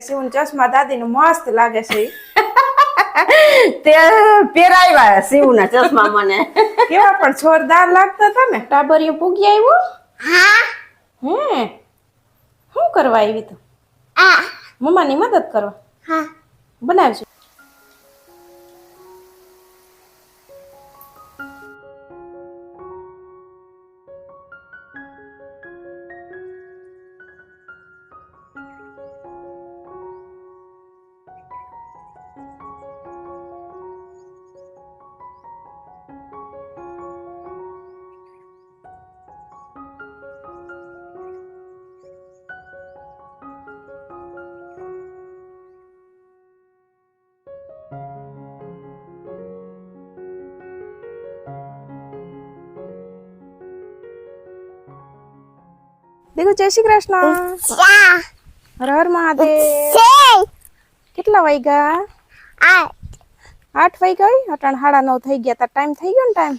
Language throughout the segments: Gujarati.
શિવન ચશ્મા દાદી નું મસ્ત લાગે છે. તે પહેરાવ્યા શિવના ચશ્મા મને. કેવા પણ જોરદાર લાગતા હતા ને. ટાબરિયું પૂગી આવ્યું? હા. હે? શું કરવા આવી તું? આ. મમ્માની મદદ કરવા? હા. બનાવજો. દેખો જય શ્રી કૃષ્ણ. હર હર મહાદેવ. કેટલા વાગ્યા? આઠ. વાગ્યા હોય અટાણ સાડા નવ થઈ ગયા. તાર ટાઈમ થઈ ગયો ને ટાઈમ?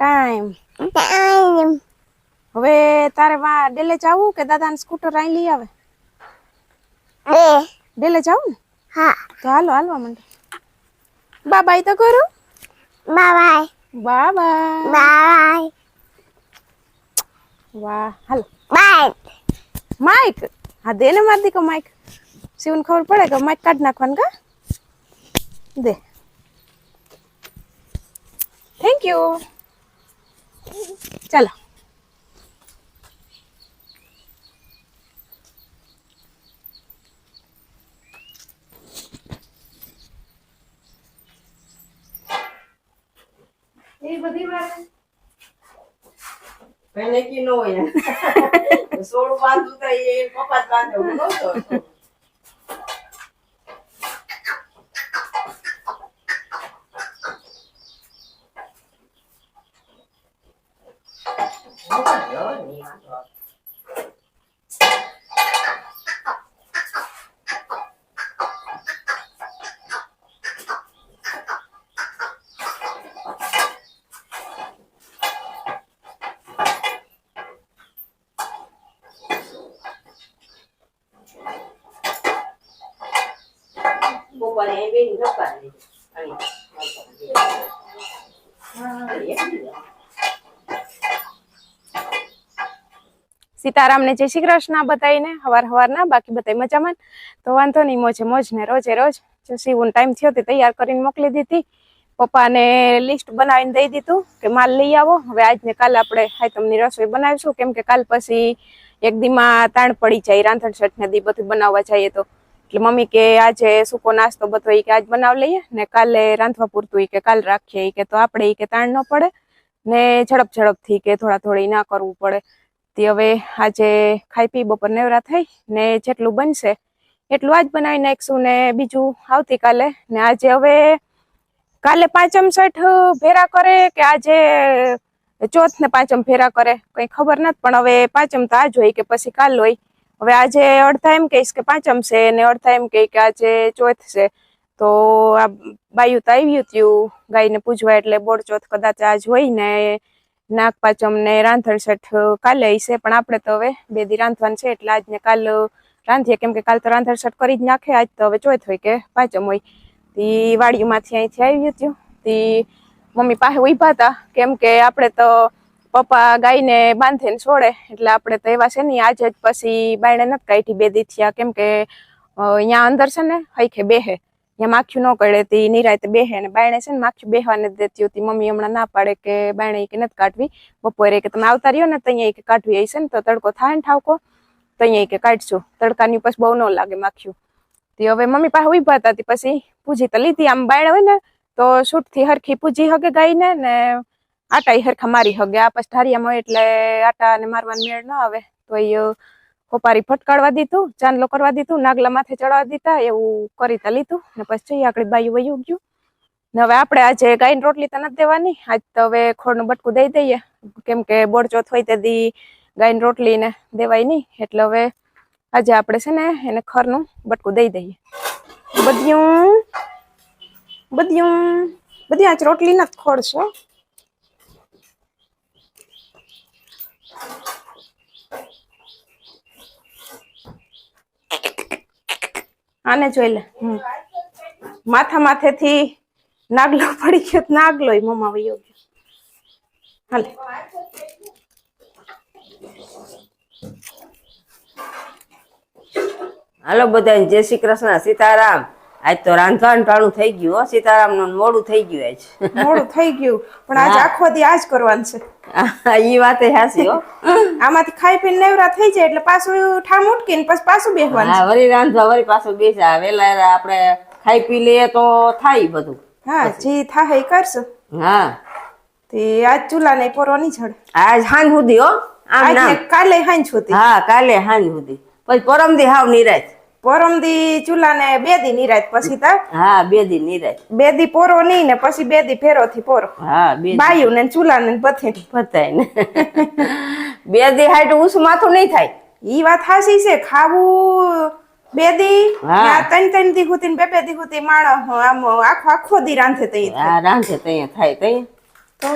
ટાઈમ. હવે તારે વા ડેલે જવું કે દાદાને સ્કૂટર અહીં લઈ આવે? ડેલે જવું ને? હા. તો હાલો હાલવા માંડો. બા બાય તો કરો બાય બા બાય બાય વાહ હાલો બાય માઇક હા દે ને માર દીકો માઇક શિવને ખબર પડે કે માઇક કાઢ નાખવાનું કા દે થેન્ક યુ ચાલો એ બધી વાત એને કી ન હોય. સોળું બાંધવું તો એ પપ્પા જ બાંધે હું સીતારામને જય શ્રી કૃષ્ણ બતાવીને હવાર હવારના, બાકી બધાય મજામાં તો વાંધો નહીં, મોજે મોજ ને રોજે રોજ. જો શિવનો ટાઈમ થયો તે તૈયાર કરીને મોકલી દીધી. પપ્પાને લિસ્ટ બનાવીને દઈ દીધું કે માલ લઈ આવો. હવે આજ ને કાલે આપણે હાયતમની રસોઈ બનાવીશું. કેમ કે કાલ પછી એક દીમાં તાણ પડી જાય રાંધણ સઠ ને દી બધું બનાવવા જઈએ તો એટલે મમ્મી કે આજે સૂકો નાસ્તો બધો એ કે આજ બનાવી લઈએ ને કાલે રાંધવા પૂરતું એ કે કાલ રાખીએ એ કે તો આપણે એ કે તાણ ન પડે ને ઝડપ ઝડપથી કે થોડા થોડી ના કરવું પડે. તે હવે આજે ખાઈ પી બપોર નેવરા થઈ ને જેટલું બનશે એટલું આજ બનાવી નાખશું ને બીજું આવતીકાલે ને આજે હવે કાલે પાંચમ છઠ ભેરા કરે કે આજે ચોથ ને પાંચમ ફેરા કરે કઈ ખબર નથી, પણ હવે પાંચમ તો આજ હોય કે પછી કાલ હોય. હવે આજે અડધા એમ કહીશ કે પાંચમ છે ને અડધા એમ કહી કે આજે ચોથ છે. તો આ બાયું તો આવ્યું ત્યું ગાયને પૂજવા એટલે બોરચોથ કદાચ આજ હોય ને નાગ પાંચમ ને રાંધણ છઠ કાલે હશે પણ આપણે તો હવે બે દી રાંધવાનું છે એટલે આજ ને કાલ રાંધીએ. કેમ કે કાલ તો રાંધણ છઠ કરી જ નાખે, આજ તો હવે ચોથ હોય કે પાંચમ હોય. તી વાડીમાંથી અહીંથી આવ્યું હતું તી મમ્મી પાસે ઊભા હતા. કેમ કે આપણે તો પપ્પા ગાયને બાંધે ને છોડે, એટલે આપણે તો એવા છે ને, આજે જ પછી બાયણે નથી કાઢી બે દી થયા કેમ કે અહીંયા અંદર છે ને, હૈખે બેહે. અહીંયા માખ્યું ન કરે તી નિરાયતે બેહે. ને બાયણે છે ને માખ્યું બેહવા નથી દેતી હતી મમ્મી હમણાં ના પાડે કે બાયણે કે નથી કાઢવી. બપોરે કે તમે આવતા રહ્યો ને, તો અહીંયા કે કાઢવી હશે ને, તો તડકો થાય ને ઠાવકો, તો અહીંયા કે કાઢશું તડકાની પછી બહુ ન લાગે માખ્યું તે હવે મમ્મી પાસે ઊભા હતા પછી પૂજી તો લીધી. આમ બાયણ હોય ને, તો સૂટથી હરખી પૂજી હગે ગાઈને ને આટા હરખા મારી હગે. આ પછી ઢારિયામાં એટલે આટા ને મારવાનું મેળ ન આવે. તો એ કોપારી ફટકાડવા દીધું, ચાંદલો કરવા દીધું, નાગલા માથે ચડવા દીધા, એવું કરી તા લીધું. ને પછી આગળ બાયું વયું ગયું. ને હવે આપણે આજે ગાયની રોટલી તો નથી દેવાની. આજ તો હવે ખોળનું બટકું દઈ દઈએ. કેમ કે બોરચોથ હોય તે દી ગાયની રોટલી ને દેવાય નહીં. એટલે હવે આજે આપણે છે ને એને ખરનું બટકું દઈ દઈએ. બધ્યું બધ્યું બધી આજ રોટલી નથી ખોડશો આને જોઈ લે. માથા માથેથી નાગલો પડી ગયો. નાગલો મમ્મા વયો ગયો. હાલે. હાલો બધા જય શ્રી કૃષ્ણ. સીતારામ. આજ તો રાંધવાનું ટાણું થઈ ગયું હો સીતારામનું મોડું થઈ ગયું આજ. મોડું થઈ ગયું પણ આજ આખો દી આજ કરવાનું છે. ઈ વાતે હાસી હો. આમાંથી ખાઈ પીને નેવરા થઈ જાય એટલે પાછું ઠામ ઉટકીને પછી પાછું બેસવાનું હા વળી રાંધવા વળી પાછું બેસા. વેલા આપણે ખાઈ પી લઈએ તો થાય બધું. હા જે થાય એ કરશું. હા. તે આજ ચૂલા ને પોરો નહીં ચડે આજ હાંજ સુધી હો. આમ કાલે હાંજ સુધી. હા કાલે હાંજ સુધી. પછી પરમ દી હાવ નિરાશ. પરમ દી ચૂલા ને બે દી નિરાત પછી તા. હા બે દી નિરાશ બે દી પોરો નહીં ને પછી બે દી ફેરો થી પોરો. હા બે બાયું ને ચૂલા ને પથે પતાય ને બે દી હાઈટ ઉસ માથું નહીં થાય. ઈ વાત હાસી છે ખાવું બે દી હા. ત્રણ ત્રણ દી હુતી ને બે બે દી હુતી માણસ આમ આખો આખો દી રાંધે તઈ રાંધે તઈ થાય તઈ. તો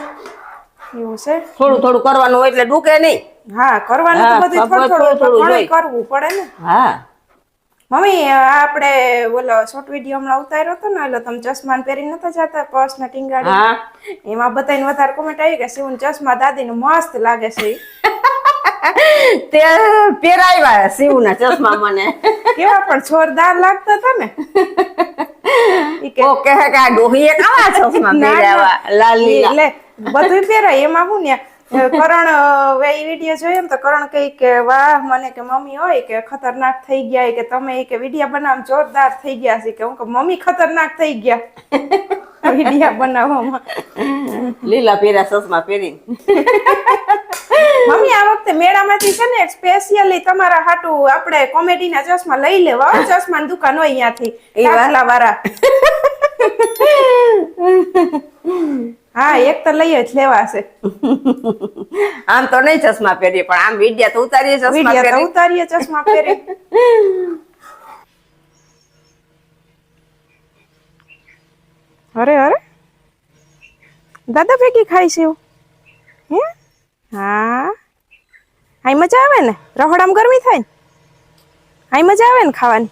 એવું છે. થોડું થોડું કરવાનું હોય એટલે ડૂકે નહીં. હા કરવાનું તો બધું થોડું થોડું થોડું કરવું પડે ને. હા. મમ્મી આપણે ઓલો શોર્ટ વીડિયો હમણાં ઉતાર્યો હતો ને એટલે તમે ચશ્મા પહેરીને નતા જતા પર્સ ને ટીંગાડી. એમાં બધાને વધારે કોમેન્ટ આવી કે શિવન ચશ્મા દાદીને મસ્ત લાગે છે. તે પહેરાવ્યા શિવના ચશ્મા મને. કેવા પણ જોરદાર લાગતા હતા ને. કે ઓ કહે કે આ ડોહીએ કાવા ચશ્મા. પહેરાવ્યા લાલ લીલા. બધું પહેરાય. એમાં હું ને કરણ એ વીડિયો જોયો ને તો કરણ કહે કે વાહ મને કે મમ્મી હોય કે ખતરનાક થઈ ગયા કે તમે કે વિડીયા બનાવ જોરદાર થઈ ગયા છે. કે હું કે મમ્મી ખતરનાક થઈ ગયા. વિડીયા બનાવવામાં. લીલા પહેર્યા ચશ્મા પહેરી મમ્મી આ વખતે મેળામાંથી છે ને સ્પેશિયલી તમારા હાટુ આપણે કોમેડીના ચશ્મા લઈ લેવા. ચશ્માની દુકાન હોય અહીંયાથી. વાળા હા એક તો લઈ જ લેવાશે આમ તો નહીં ચશ્મા પહેરીએ પણ આમ વિડિયા તો ઉતારીએ ચશ્મા ઉતારીએ ચશ્મા પહેરી. અરે અરે. દાદા ભેગી ખાઈ છે હે? હા. આઈ મજા આવે ને? રહોડામાં ગરમી થાય ને? આઈ મજા આવે ને ખાવાની?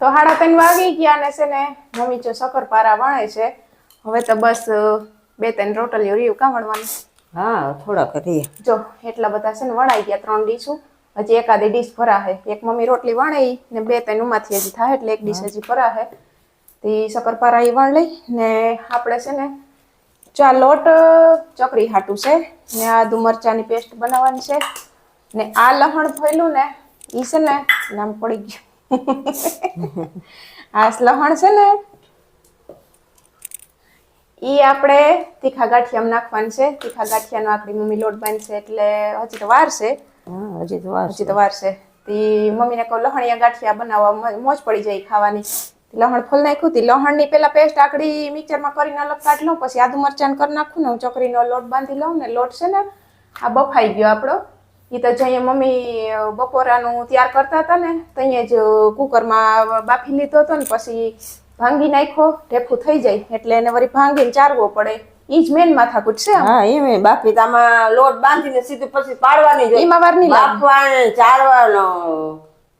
તો હાડા ત્રણ વાગી ગયા ને છે ને મમ્મી જો શક્કરપારા વણે છે. હવે તો બસ બે ત્રણ રોટલીઓ રહ્યું કાં વણવાનું હા થોડાક કરીએ જો એટલા બધા છે ને વણાઈ ગયા ત્રણ ડીશું હજી એકાદી ડીશ ભરાશે એક મમ્મી રોટલી વણે ને બે ત્રણ ઉમાંથી હજી થાય એટલે એક ડીશ હજી ભરાશે તે શક્કરપારા એ વણ લઈ ને આપણે છે ને ચા લોટ ચકરી હાટું છે ને આદુ મરચાની પેસ્ટ બનાવવાની છે ને આ લહણ ભરેલું ને એ છે ને નામ પડી ગયું. આ લહણ છે ને ઈ આપણે તીખા ગાંઠિયામાં નાખવાનું છે. તીખા ગાંઠિયાનો આપણી મમ્મી લોટ બાંધશે એટલે હજી તો વાર છે. હજી તો વાર હજી તો વાર છે. તી મમ્મીને કહું લહણિયા ગાંઠિયા બનાવવા મોજ પડી જાય ખાવાની. લહણ ફોલ નાખ્યું. તી લહણની પેલા પેસ્ટ આકડી મિક્સરમાં કરીને અલગ કાઢ લઉં પછી આદુ મરચાં કરી નાખું ને હું ચકરીનો લોટ બાંધી લઉં ને લોટ છે ને આ બફાઈ ગયો આપણો. એ તો જઈએ મમ્મી બપોરાનું તૈયાર કરતા હતા ને ત્યાં જ કુકરમાં બાફી લીધો હતો ને પછી ભાંગી નાખ્યો ઢેફું થઈ જાય એટલે એને વળી ભાંગીને ચારવો પડે. ઈ જ મેન માથાકૂટ છે. હા એ મેં બાફી આમાં લોટ બાંધીને સીધું પછી પાડવાની જોઈએ એમાં વાર નહીં. બાફવાનો ચારવાનો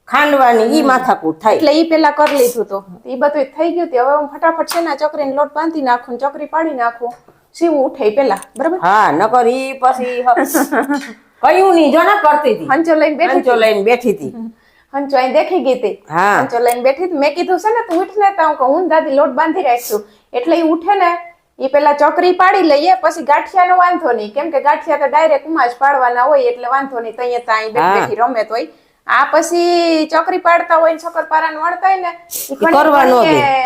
ખાંડવાની ઈ માથાકૂટ થાય. એટલે ઈ પેલા કરી લીધું તો. ઈ બધું થઈ ગયું હવે હું ફટાફટ છે ને ચકરીને લોટ બાંધી નાખું ચકરી પાડી નાખું. સીવું ઉઠે પેલા. બરાબર? હા નકર ઈ પછી કયું નહીં જો ને કરતી હતી. હંચો લઈને બેઠી હંચો લઈને બેઠી હતી. હંચો અહીં દેખી ગઈ હતી. હા. હંચો લઈને બેઠી હતી. મેં કીધું છે ને તું ઉઠ ને તો હું દાદી લોટ બાંધી રાખશું. એટલે એ ઉઠે ને એ પેલા ચોકરી પાડી લઈએ પછી ગાંઠિયાનો વાંધો નહીં. કેમ કે ગાંઠિયા તો ડાયરેક્ટ ઉમાજ પાડવાના હોય એટલે વાંધો નહીં. તઈએ ત્યાં બેઠી રમે તોય આ પછી ચોકરી પાડતા હોય ને શક્કરપારાને વણતા હોય ને.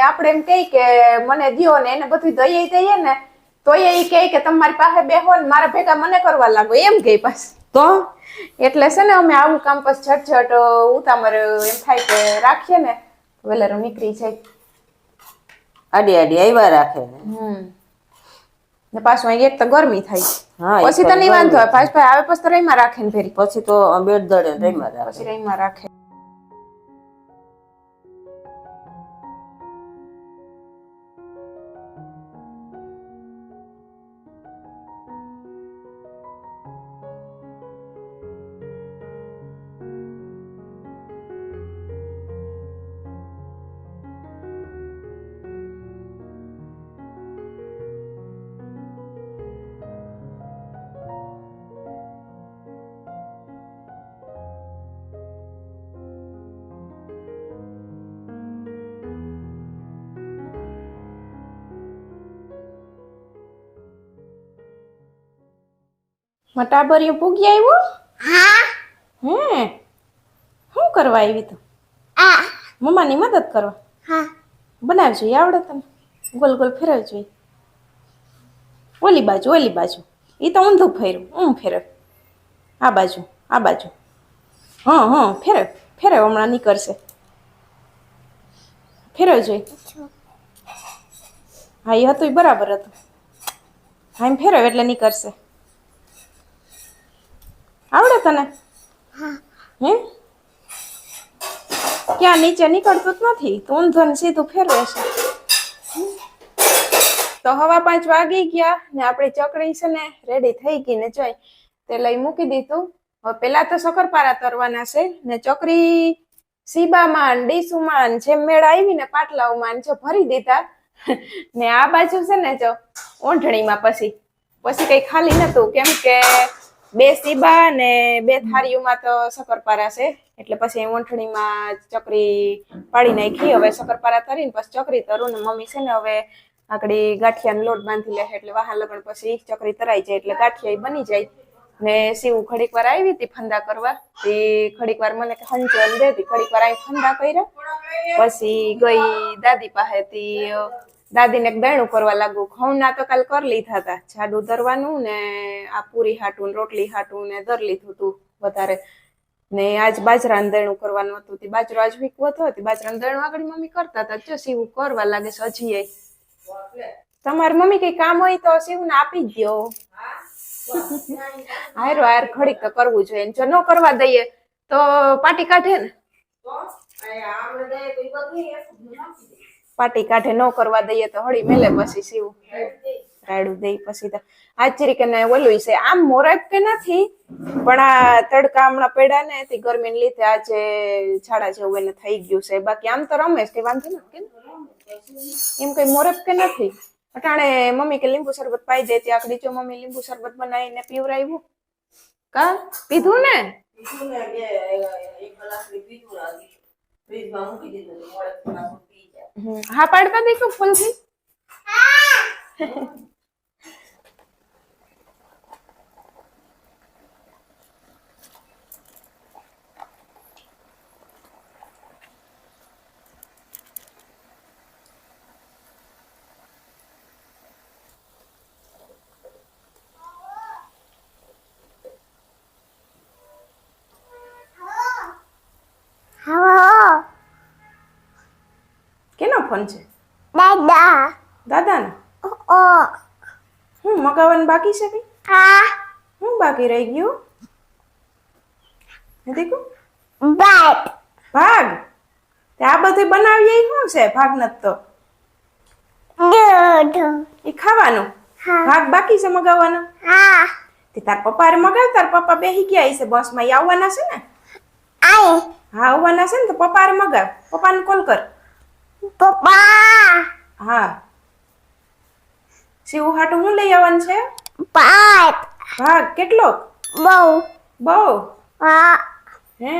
આપણે એમ કહી કે મને દિયો ને એને બધું દઈએ દઈએ ને તોય એ કહે કે તમારી પાસે બેહો ને મારા ભેગા મને કરવા લાગો. એમ કહે પાછું. તો? એટલે છે ને અમે આવું કામ પછી ઝટઝટ ઉતામર એમ થાય કે રાખીએ ને વેલેરું નીકળી જાય. આડી આડી આવ્યા રાખે ને. હમ. ને પાછું અહીં એક તો ગરમી થાય. હા પછી તો નહીં વાંધો પાછ પાછું ભાઈ આવે પછી તો રહીમાં રાખે ને ફેરી. પછી તો બેડ દડે રહીમાં રાખે પછી રહીમાં રાખે. મટાબરિયું પૂગી આવ્યો હા. હે. શું કરવા આવી તું? આ. મમ્માની મદદ કરવા? હા. બનાવજો જોઈએ આવડે તને? ગોલ ગોલ ફેરવી જોઈએ ઓલી બાજુ ઓલી બાજુ. એ તો ઊંધું ફેરવું હું ફેરવ. આ બાજુ આ બાજુ. હા હા ફેરવ ફેરવ હમણાં નીકળશે. ફેરવ જોઈ હા એ હતું બરાબર હતું. હા એમ ફેરવ એટલે નીકળશે. આવડે તને? હે? ક્યાં નીચે નીકળતું જ નથી. તો ઊંધો સીધું ફેરવે છે. તો હવા પાંચ વાગી ગયા ને આપણી ચકડી છે ને રેડી થઈ ગઈ ને જોઈ. તે લઈ મૂકી દીધું. હવે પેલા તો શક્કરપારા તરવાના છે ને ચકરી સીબામાં ડીસુમાં જેમ મેળ આવી ને પાટલાઓમાં જો ભરી દીધા. ને આ બાજુ છે ને જો ઓંઢણીમાં પછી. પછી કઈ ખાલી નતું. કેમ કે બે સીબા ને બે થાળીઓમાં તો શક્કરપારા છે. એટલે પછી વંઠણીમાં ચકરી પાડી નાખી. હવે શક્કરપારા તરીને પછી ચકરી તરું ને મમ્મી છે ને હવે આગળ ગાંઠિયાનો લોટ બાંધી લે એટલે વાહન લગન પછી ચકરી તરાઈ જાય. એટલે ગાંઠિયા બની જાય. ને શિવ ઘડીક વાર આવી હતી ફંદા કરવા. તે ઘડીક વાર મને કે દે દેતી. ઘડીક વાર આવી ફંદા કર્યા. પછી ગઈ દાદી પાસે તી દાદીને બેણું કરવા લાગુ. ઘઉંના તો કાલ કરી લીધા હતા. જાડુ ધરવાનું ને આ પૂરી હાટું ને રોટલી હાટું ને દર લીધું હતું વધારે. ને આજ બાજરાનું દેણું કરવાનું હતું. તે બાજરો આજ વીકવો હતો તે બાજરાનું દેણું આગળ મમ્મી કરતા હતા. જો સીવું કરવા લાગે છે હજી તમારી મમ્મી કઈ કામ હોય તો શિવને આપી જ દો હારો, હાર ઘડીક તો કરવું જોઈએ. જો ન કરવા દઈએ તો પાટી કાઢે ને. પાટી કાઢે, ન કરવા દઈએ તો હળી મેલે પછી શિવ રાયડું દઈ પછી તો. આચરી કે ને ઓલું છે, આમ મોરબ કે નથી, પણ આ તડકા હમણાં પડ્યા ને તે ગરમીને લીધે આજે છાડા જેવું એને થઈ ગયું છે. બાકી આમ તો રમેશ કે વાંધો નથી એમ કઈ મોરબ કે નથી? અટાણે મમ્મી કે લીંબુ શરબત પાઈ દે, ત્યાં જો મમ્મી લીંબુ શરબત બનાવીને પીવરાવ્યું કા? પીધું ને? હમ. હા પાડતા દેખો ફૂલથી હવો કેનો છે? દાદા. દાદાનો? ઓ હું મગાવવાનું બાકી છે કઈ? હા. હું બાકી રહી ગયું? દેખો બાટ ભાગ. તે આ બધું બનાવીએ શું છે? ભાગ નથી તો. એ ખાવાનું? ભાગ બાકી છે મગાવવાનો? હા. તે તાર પપ્પા મગાવ તાર પપ્પા બેસી ગયા છે બસમાં. માં આવવાના છે ને? આઈ હા આવવાના છે ને તો પપ્પા મગાવ. પપ્પાને કોલ કર. પપ્પા! હા. શિવ હાટું હું લઈ આવવાનું છે? બાટ ભાગ કેટલો? બહુ. બહુ? હા. હે?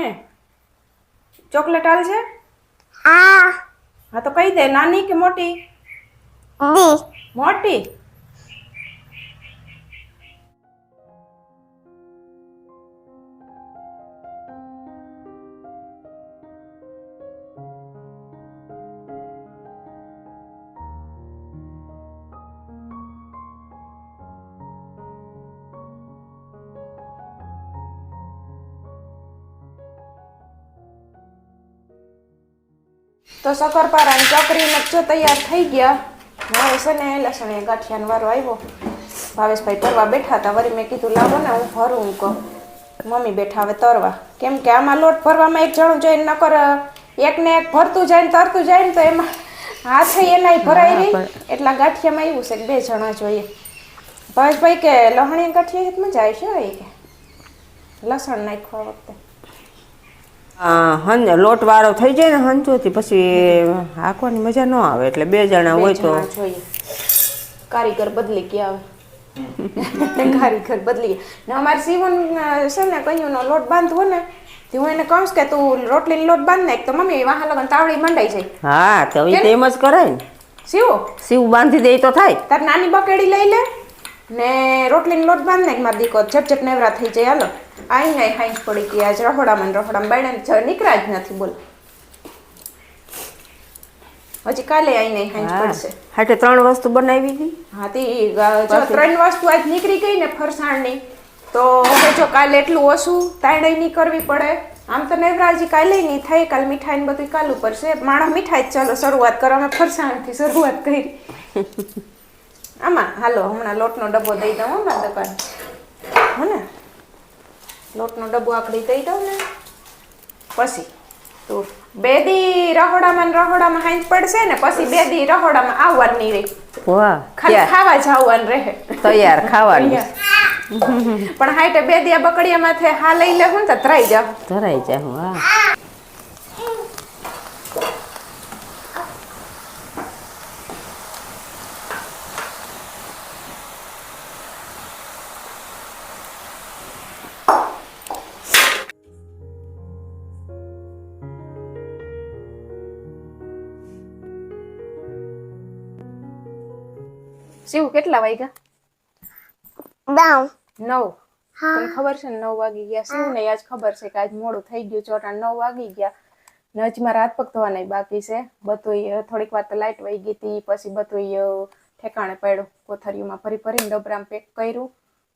ચોકલેટ હાલ છે? હા. હા તો કહી દે. નાની કે મોટી? મોટી? તો શક્કરપારા ચોકરીને જો તૈયાર થઈ ગયા હવે છે ને લસણ ગાંઠિયાનો વારો આવ્યો. ભાવેશભાઈ ભરવા બેઠા હતા વળી મેં કીધું લાવો ને હું ભરું હું કહું. મમ્મી બેઠા હવે તરવા. કેમ કે આમાં લોટ ભરવામાં એક જણું જઈને નકર એકને એક ભરતું જાય ને તરતું જાય ને તો એમાં હાથે એનાય ભરાઈ રહી એટલા ગાંઠિયામાં એવું છે કે બે જણા જોઈએ. ભાવેશભાઈ કે લહણી ગાંઠિયા મજા આવશે છે કે? લસણ નાખવા વખતે. આ લોટવાળો લોટ થઈ જાય ને હંચોથી પછી હાંકવાની મજા ન આવે એટલે બે જણા હોય તો. કારીગર બદલી કે આવે કારીગર બદલી ને અમારે સીવન છે ને કહ્યું લોટ બાંધવો ને તે હું એને કહું કે તું રોટલી લોટ બાંધ નાખ તો મમ્મી વાહ લગન તાવડી મંડાઈ જાય. હા તો એ તેમ જ કરાય ને. સીવો સીવ બાંધી દે તો થાય. તાર નાની બકેડી લઈ લે ને રોટલી લોટ બાંધ નાખ મારી દીકો ઝટ ઝટ નેવરા થઈ જાય હાલો. આઈ નાઈ હાઈ પડી ગઈ આજ રહોડામાં રહોડામાં બાયણે નીકળ્યા જ નથી બોલ. હજી કાલે આઈ નાઈ હાઈ પડશે. હાટે ત્રણ વસ્તુ બનાવી હતી? હા તે જો ત્રણ વસ્તુ આજ નીકળી ગઈ ને ફરસાણની તો હવે જો કાલે એટલું ઓછું તાયડાઈ નહીં કરવી પડે. આમ તો નેવરાજી કાલે નહીં થાય કાલ મીઠાઈ ને બધું કાલ ઉપર છે માણસ મીઠાઈ ચાલો શરૂઆત કરો અમે ફરસાણથી શરૂઆત કરી. આમાં હાલો હમણાં લોટનો ડબ્બો દઈ દઉં હો મારી દુકાન. હો ને? લોટનો ડબ્બો આકડી દઈ દઉં ને. પછી તું બે દી રહોડામાં રહોડામાં હાંજ પડશે ને પછી બે દી રહોડામાં આવવાની રહી. વાહ ખાલી ખાવા જવાનું રહે. તૈયાર ખાવાનું. પણ હાઈટે બે દિયા બકડિયા માથે હા લઈ લે હું તો ધરાઈ જાવ ધરાઈ જાવ વાહ. શિવ કેટલા વાગ્યા? Down. નવ. તમને ખબર છે ને નવ વાગી ગયા શિવ ને આજ ખબર છે કે આજ મોડું થઈ ગયું ચોટા નવ વાગી ગયા. નજમાં રાત પગ બાકી છે. બધું થોડીક વાર તો લાઈટ વહી ગઈ હતી પછી બધું ઠેકાણે પડ્યું કોથરીઓમાં ફરી ફરીને ડબરામાં પેક કર્યું.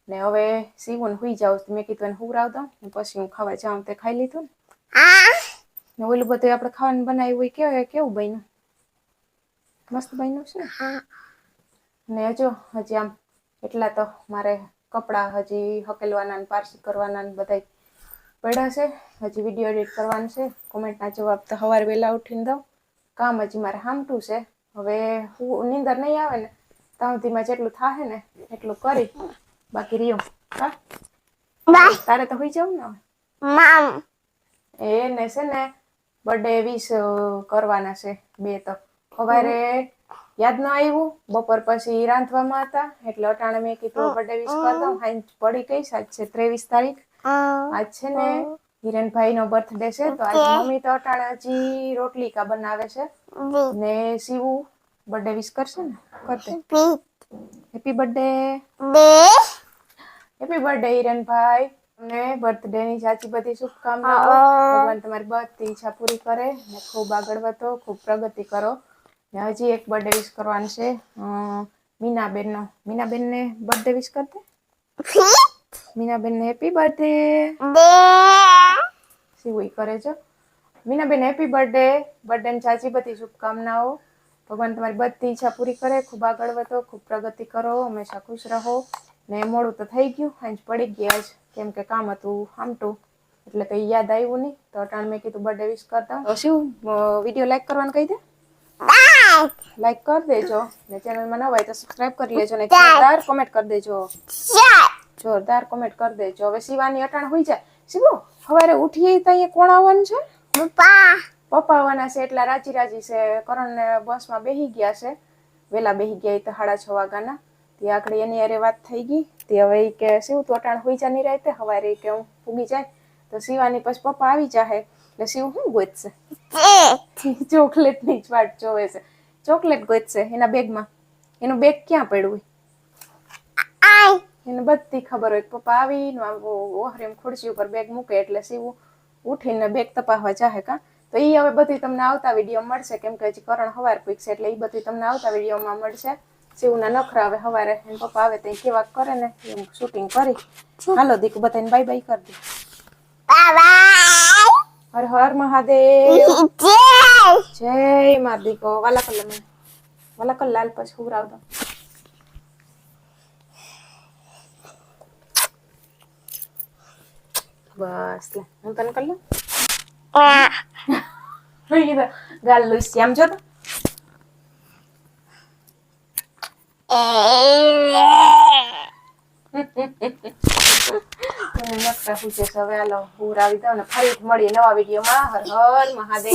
ને હવે સીવું હુઈ જાઉં મેં કીધું એને હુરાવ દઉં પછી હું ખાવા જાઉં તે ખાઈ લીધું ને. ને ઓલું બધું આપણે ખાવાનું બનાવ્યું હોય કેવું કેવું બન્યું? મસ્ત બન્યું છે ને? ને જો હજી આમ એટલા તો મારે કપડાં હજી હકેલવાના ને પારસી કરવાના ને બધાય પડ્યા છે. હજી વીડિયો એડિટ કરવાનું છે. કોમેન્ટના જવાબ તો સવારે વહેલા ઉઠીને દઉં. કામ હજી મારે હામટું છે. હવે હું નીંદર નહીં આવે ને ત્યાં સુધીમાં જેટલું થાય ને એટલું કરી. બાકી રહ્યું. હા? તારે તો હોઈ જવું ને. એને છે ને બર્થડે વિશ કરવાના છે બે તો. સવારે યાદ ન આવ્યું? બપોર પછી રાંધવામાં હતા. એટલે અટાણે મેં કીધું બર્થડે વિશ કરી હાઈ પડી ગઈ આજ છે ત્રેવીસ તારીખ. આજ છે ને હિરેનભાઈ નો બર્થડે છે. તો આજ મમ્મી તો અટાણે હજી રોટલી કા બનાવે છે. ને શિવુ બર્થડે વિશ કરશે ને? કરતે હેપી બર્થડે. હેપી બર્થડે હિરેનભાઈ. ને બર્થડે ની સાચી બધી શુભકામનાઓ. ભગવાન તમારી બધી ઈચ્છા પૂરી કરે. ને ખૂબ આગળ વધો ખૂબ પ્રગતિ કરો. ને હજી એક બર્થડે વિશ કરવાનું છે. મીનાબેનનો. મીનાબેનને બર્થડે વિશ કરતે મીનાબેન મીનાબેનને હેપી બર્થડે. સીવું કરે છે. મીનાબેન હેપી બર્થડે બર્થડે ની સાચી બધી શુભકામનાઓ. ભગવાન તમારી બધી ઈચ્છા પૂરી કરે. ખૂબ આગળ વધો, ખૂબ પ્રગતિ કરો. હંમેશા ખુશ રહો. ને મોડું તો થઈ ગયું. હાંજ પડી ગયા જ. કેમ કે કામ હતું આમટું એટલે કંઈ યાદ આવ્યું નહીં. તો અટાણ મેં કીધું બર્થડે વિશ કરતા. શું વીડિયો લાઈક કરવાનું કહી દે. લાઈક કરી દેજો. ને ચેનલમાં નવા હોય તો સબસ્ક્રાઇબ કરી લેજો ને જોરદાર કોમેન્ટ કરી દેજો. જોરદાર કોમેન્ટ કરી દેજો. હવે શિવાની અટાણ હોઈ જાય. શિવો સવારે ઉઠીએ તો અહીંયા કોણ આવવાનું છે? પપ્પા. પપ્પા આવવાના છે એટલા રાજી રાજી છે. કરણ ને બસમાં બેહી ગયા છે. વેલા બેહી ગયા તો સાડા છ વાગ્યાના. તે આગળ એની અરે વાત થઈ ગઈ. તે હવે કે શિવ તો અટાણ હોઈ જા નહીં હવારે ઈ કે હું પૂગી જાય. તો શિવાની પછી પપ્પા આવી જાહે. એટલે શિવ શું ગોતશે? ચોકલેટ ચોકલેટની જ વાટ જોવે છે. ચોકલેટ ગોતશે એના બેગમાં. એનું બેગ ક્યાં પડ્યું એને બધી ખબર હોય. પપ્પા આવીને ઓહરીમ ખુરશી ઉપર બેગ મૂકે એટલે શિવ ઉઠીને બેગ તપાસવા જાહે કા? તો એ હવે બધી તમને આવતા વીડિયો મળશે. કેમ કે હજી કરણ હવાર પૂછશે એટલે એ બધી તમને આવતા વિડીયોમાં મળશે. શિવના નખરા હવે હવારે એને પપ્પા આવે તો કેવા કરે ને. એમ શૂટિંગ કરી. હાલો દીકુ બધાને બાય બાય કરી દે. Bye. હર હર મહાદેવ જય માદિકો માર દીકો વાલા કલરમાં વાલા કલર લાલ પછી હુરાવ દો બસ લે હું તને કર લઉં ગાલ લઈશ આમ જો તો નકશા પૂછે છે. હવે હાલો પૂર આવી દઉં ને ફરી મળીએ નવા વિડીયોમાં. હર હર મહાદેવ.